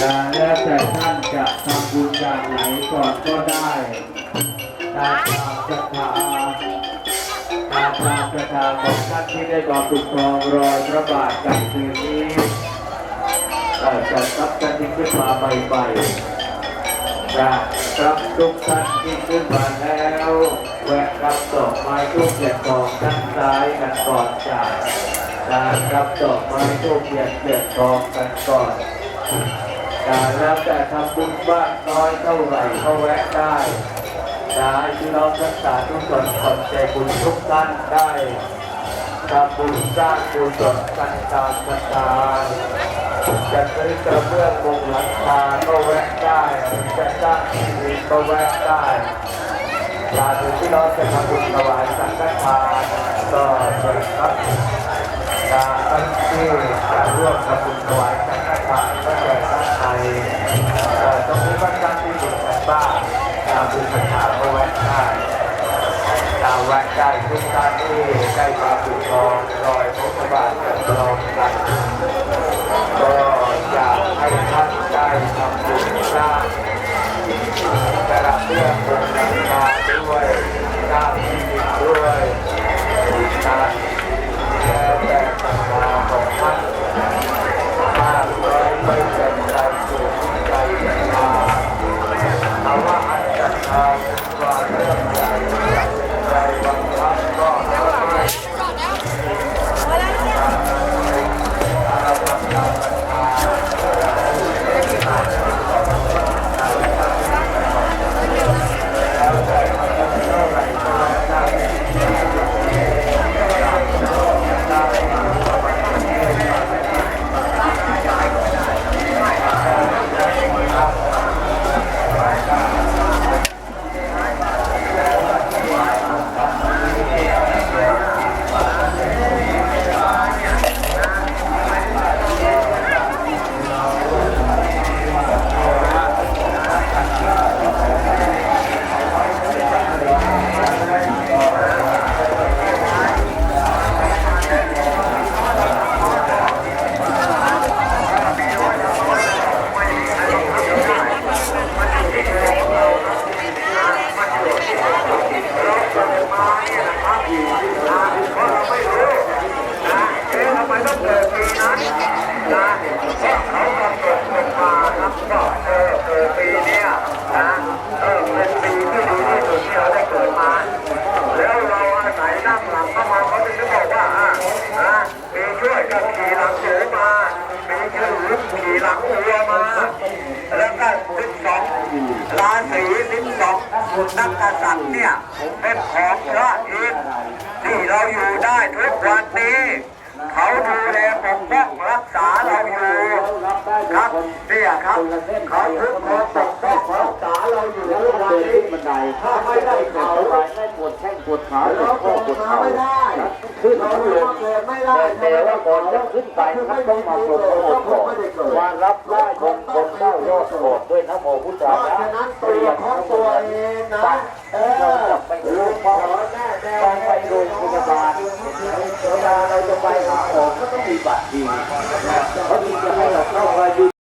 การแล้วแต่ท่านจะทำบุญอย่างไหนก่อนก็ได้ตามความศรัทธาตามความศรัทธาของท่านที่ได้มาปกครองรอยพระบาทกันคืนนี้จะรับกันที่ขึ้นมาใหม่ๆนะรับทุกท่านที่ขึ้นมาแล้วแวะรับดอกไม้ทุกอย่างของด้านซ้ายกันก่อนจากการรับดอกไม้ทุกอย่างเกี่ยรทองกันก่อน การแล้วแต่ทำบุญบ้างน้อยเท่าไหร่ก็แวะได้ได้ที่น้องทั้งสาธุชนขอบใจบุญทุกท่านได้ทำบุญสร้างบุญสดกันตามศรัทธาจะซื้อกระเบื้องมุงหลังคาก็แวะได้จะสร้างทีวีก็แวะได้อยาถึงที่น้องจะทำบุญถวายสังฆทานก็เชิญครับการที่จะร่วมทำบุญถวายสังฆทานก็แก่ ท่านไทยเอ่อตรงนี้ก็ตั้งที่อยู่กันบ้านตามบุญปัญหาก็แวะได้ตามแวะได้ทุกท่านที่ได้มาบุญรองรอยพระบาทกับรองกันก็อยากให้ท่านได้ทำบุญสร้าง ทำไมต้องเกิดปีนั้นนะเขากำหนดลงมาครับก็เออเกิดปีเนี้ยนะเออเป็นปีที่ดีที่สุดที่เราได้เกิดมา แล้วเราอาศัยนั่งหลังเข้ามาเขาถึงบอกว่าอะนะมีช่วยกับขี่หลังหมูมามีชื่อขี่หลังวัวมา แล้วก็สิบสองราศีสิบสองนักกษัตริย์เนี่ยเป็นของพระอินทร์ที่เราอยู่ได้ทุกวันนี้ เขาดูแลปกป้องรักษาเราอยู่ครับ เนี่ยครับเขาทุกคนปกป้องรักษาเราอยู่ทุกวันนี้ถ้าไม่ได้เขาไม่ปวดแข้งปวดขาปวดข้อปวดเข่าไม่ได้ขึ้นเราเขาเกิดไม่ได้แต่ว่าก่อนจะขึ้นไปท่านต้องมาปลดโกรธก่อนวารับได้มงคลเก้ายอดโกรธด้วยนะโมพุทธเพธาราะฉะนั้นตัวของตัวเองนะเออจะไปดูพ่อแน่แน่ไปโรงพยาบาลเวลาเราจะไปหาหมอก็ต้องมีบัตรดีเขาถึงจะให้เราเข้าไปดู